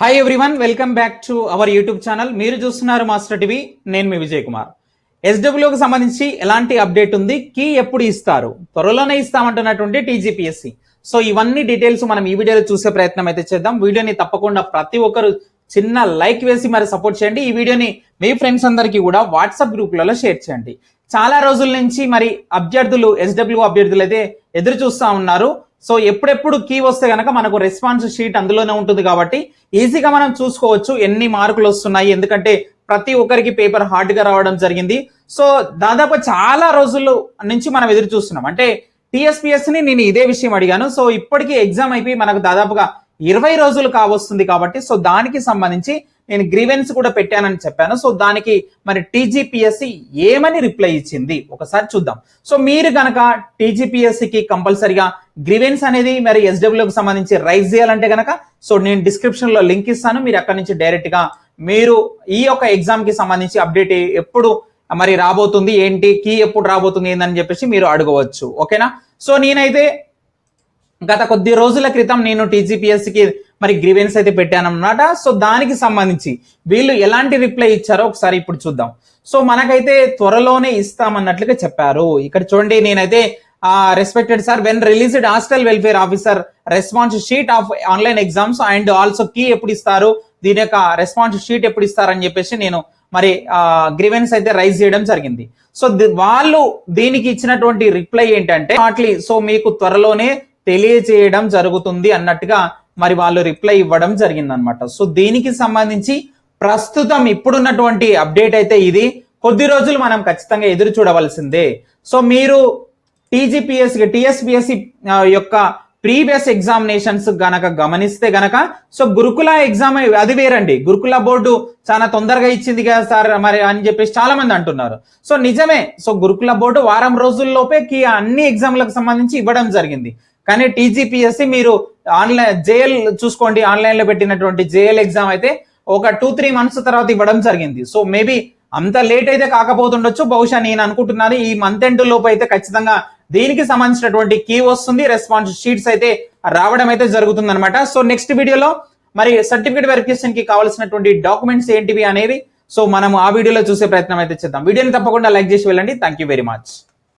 Hi everyone welcome back to our YouTube channel మీరు చూస్తున్నారు master TV నేను మీ విజయ్ కుమార్ ఎస్డబ్ల్యూకి సంబంధించి ఎలాంటి అప్డేట్ ఉంది? కీ ఎప్పుడు ఇస్తారు? త్వరలోనే ఇస్తామంటున్నటువంటి టీజీపీఎస్సి సో ఇవన్నీ డీటెయిల్స్ మనం ఈ వీడియోలో చూసే ప్రయత్నం అయితే చేద్దాం. వీడియోని తప్పకుండా ప్రతి ఒక్కరు చిన్న లైక్ వేసి మరి సపోర్ట్ చేయండి. ఈ వీడియోని మీ ఫ్రెండ్స్ అందరికీ కూడా వాట్సాప్ గ్రూపులలో షేర్ చేయండి. చాలా రోజుల నుంచి మరి అభ్యర్థులు ఎస్డబ్ల్యూ అభ్యర్థులు అయితే ఎదురు చూస్తా ఉన్నారు. సో ఎప్పుడెప్పుడు కీ వస్తే కనుక మనకు రెస్పాన్స్ షీట్ అందులోనే ఉంటుంది కాబట్టి ఈజీగా మనం చూసుకోవచ్చు ఎన్ని మార్కులు వస్తున్నాయి. ఎందుకంటే ప్రతి ఒక్కరికి పేపర్ హార్డ్గా రావడం జరిగింది. సో దాదాపు చాలా రోజుల నుంచి మనం ఎదురు చూస్తున్నాం. అంటే టీఎస్పీఎస్ని నేను ఇదే విషయం అడిగాను. సో ఇప్పటికీ ఎగ్జామ్ అయిపోయి మనకు దాదాపుగా ఇరవై రోజులు కావస్తుంది కాబట్టి సో దానికి సంబంధించి నేను గ్రీవెన్స్ కూడా పెట్టానని చెప్పాను. సో దానికి మరి టీజీపీఎస్సి ఏమని రిప్లై ఇచ్చింది? ఒకసారి చూద్దాం. సో మీరు కనుక టీజీపీఎస్సికి కంపల్సరిగా గ్రీవెన్స్ అనేది మరి ఎస్డబ్ల్యూకి సంబంధించి రైజ్ చేయాలంటే కనుక సో నేను డిస్క్రిప్షన్లో లింక్ ఇస్తాను. మీరు అక్కడ నుంచి డైరెక్ట్గా మీరు ఈ యొక్క ఎగ్జామ్కి సంబంధించి అప్డేట్ ఎప్పుడు మరి రాబోతుంది ఏంటి కీ ఎప్పుడు రాబోతుంది ఏందని చెప్పేసి మీరు అడగవచ్చు. ఓకేనా? సో నేనైతే గత కొద్ది రోజుల క్రితం నేను టీజీపీఎస్సికి మరి గ్రీవెన్స్ అయితే పెట్టానమాట సో దానికి సంబంధించి వీళ్ళు ఎలాంటి రిప్లై ఇచ్చారో ఒకసారి ఇప్పుడు చూద్దాం. సో మనకైతే త్వరలోనే ఇస్తామన్నట్లుగా చెప్పారు. ఇక్కడ చూడండి నేనైతే respected sir when released hostel welfare officer response sheet of online exams and also key ఎప్పుడు ఇస్తారు? దీని యొక్క రెస్పాన్స్ షీట్ ఎప్పుడు ఇస్తారని చెప్పేసి నేను మరి గ్రీవెన్స్ అయితే రైజ్ చేయడం జరిగింది. సో వాళ్ళు దీనికి ఇచ్చినటువంటి రిప్లై ఏంటంటే సో మీకు త్వరలోనే తెలియజేయడం జరుగుతుంది అన్నట్టుగా మరి వాళ్ళు రిప్లై ఇవ్వడం జరిగిందనమాట సో దీనికి సంబంధించి ప్రస్తుతం ఇప్పుడున్నటువంటి అప్డేట్ అయితే ఇది. కొద్ది రోజులు మనం ఖచ్చితంగా ఎదురు చూడవలసిందే. సో మీరు టీజీపీఎస్ టిఎస్పిఎస్సి యొక్క ప్రీవియస్ ఎగ్జామినేషన్స్ గనక గమనిస్తే గనక సో గురుకుల ఎగ్జామ్ అది వేరండి. గురుకుల బోర్డు చాలా తొందరగా ఇచ్చింది కదా సార్ మరి అని చెప్పేసి చాలా మంది అంటున్నారు. సో నిజమే. సో గురుకుల బోర్డు వారం రోజుల్లోపే అన్ని ఎగ్జామ్లకు సంబంధించి ఇవ్వడం జరిగింది. కానీ టీజీపీఎస్సి మీరు ఆన్లైన్ జేఎల్ చూసుకోండి ఆన్లైన్లో పెట్టినటువంటి జేఎల్ ఎగ్జామ్ అయితే ఒక టూ త్రీ మంత్స్ తర్వాత ఇవ్వడం జరిగింది. సో మేబీ అంత లేట్ అయితే కాకపోతుండొచ్చు. బహుశా నేను అనుకుంటున్నాను ఈ మంత్ ఎండ్ లోపు అయితే ఖచ్చితంగా దీనికి సంబంధించినటువంటి కీ వస్తుంది రెస్పాన్స్ షీట్స్ అయితే రావడం అయితే జరుగుతుంది అనమాట సో నెక్స్ట్ వీడియోలో మరి సర్టిఫికేట్ వెరిఫికేషన్కి కావాల్సినటువంటి డాక్యుమెంట్స్ ఏంటివి అనేవి సో మనం ఆ వీడియోలో చూసే ప్రయత్నం అయితే చేద్దాం. వీడియోని తప్పకుండా లైక్ చేసి వెళ్ళండి. Thank you very much